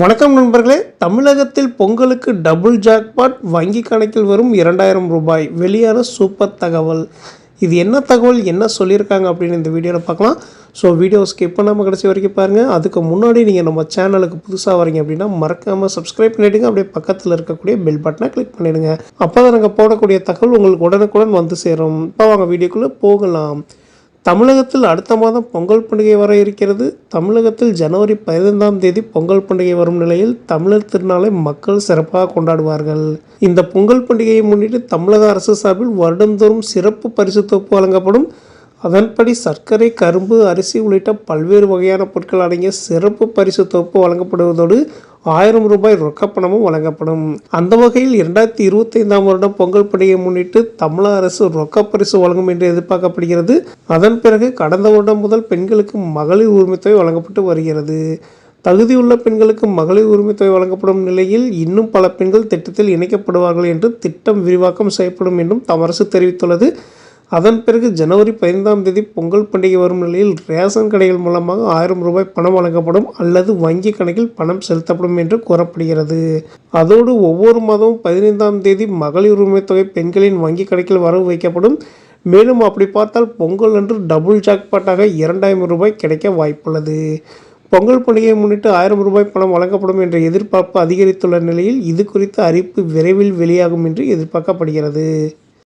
வணக்கம் நண்பர்களே. தமிழகத்தில் பொங்கலுக்கு டபுள் ஜாக்பாட் வங்கி கணக்கில் வரும் இரண்டாயிரம் ரூபாய். வெளியான சூப்பர் தகவல். இது என்ன தகவல்? என்ன சொல்லியிருக்காங்க? அப்படின்னு இந்த வீடியோவில் பார்க்கலாம். ஸோ வீடியோ ஸ்கிப் பண்ணாமல் கடைசி வரைக்கும் பாருங்கள் அதுக்கு முன்னாடி நீங்கள் நம்ம சேனலுக்கு புதுசாக வரீங்க அப்படின்னா மறக்காமல் சப்ஸ்கிரைப் பண்ணிவிடுங்க அப்படியே பக்கத்தில் இருக்கக்கூடிய பெல் பட்டனை கிளிக் பண்ணிவிடுங்க அப்போ தான் நாங்கள் போடக்கூடிய தகவல் உங்களுக்கு உடனுக்குடன் வந்து சேரும். இப்போ வாங்க வீடியோக்குள்ளே போகலாம். தமிழகத்தில் அடுத்த மாதம் பொங்கல் பண்டிகை வர இருக்கிறது. தமிழகத்தில் ஜனவரி பதினைந்தாம் தேதி பொங்கல் பண்டிகை வரும் நிலையில் தமிழர் திருநாளை மக்கள் சிறப்பாக கொண்டாடுவார்கள். இந்த பொங்கல் பண்டிகையை முன்னிட்டு தமிழக அரசு சார்பில் வருடந்தோறும் சிறப்பு பரிசு தொகுப்பு வழங்கப்படும். அதன்படி சர்க்கரை கரும்பு அரிசி உள்ளிட்ட பல்வேறு வகையான பொருட்கள் அடங்கிய சிறப்பு பரிசு தொகுப்பு வழங்கப்படுவதோடு ஆயிரம் ரூபாய் ரொக்கப்பணமும் வழங்கப்படும். அந்த வகையில் இரண்டாயிரத்தி இருபத்தைந்தாம் வருடம் பொங்கல் பண்டிகையை முன்னிட்டு தமிழக அரசு ரொக்க பரிசு வழங்கும் என்று எதிர்பார்க்கப்படுகிறது. அதன் பிறகு கடந்த வருடம் முதல் பெண்களுக்கு மகளிர் உரிமைத்தொகை வழங்கப்பட்டு வருகிறது. தகுதியுள்ள பெண்களுக்கு மகளிர் உரிமைத்தொகை வழங்கப்படும் நிலையில் இன்னும் பல பெண்கள் திட்டத்தில் இணைக்கப்படுவார்கள் என்று திட்டம் விரிவாக்கம் செய்யப்படும் என்றும் தமரசு தெரிவித்துள்ளது. அதன் பிறகு ஜனவரி பதினைந்தாம் தேதி பொங்கல் பண்டிகை வரும் நிலையில் ரேஷன் கடைகள் மூலமாக ஆயிரம் ரூபாய் பணம் வழங்கப்படும் அல்லது வங்கி கணக்கில் பணம் செலுத்தப்படும் என்று கூறப்படுகிறது. அதோடு ஒவ்வொரு மாதமும் பதினைந்தாம் தேதி மகளிர் உரிமைத் தொகை பெண்களின் வங்கி கணக்கில் வரவு வைக்கப்படும். மேலும் அப்படி பார்த்தால் பொங்கல் அன்று டபுள் ஜாக்பாட்டாக இரண்டாயிரம் ரூபாய் கிடைக்க வாய்ப்புள்ளது. பொங்கல் பண்டிகையை முன்னிட்டு ஆயிரம் ரூபாய் பணம் வழங்கப்படும் என்ற எதிர்பார்ப்பு அதிகரித்துள்ள நிலையில் இது குறித்த அறிவிப்பு விரைவில் வெளியாகும் என்று எதிர்பார்க்கப்படுகிறது.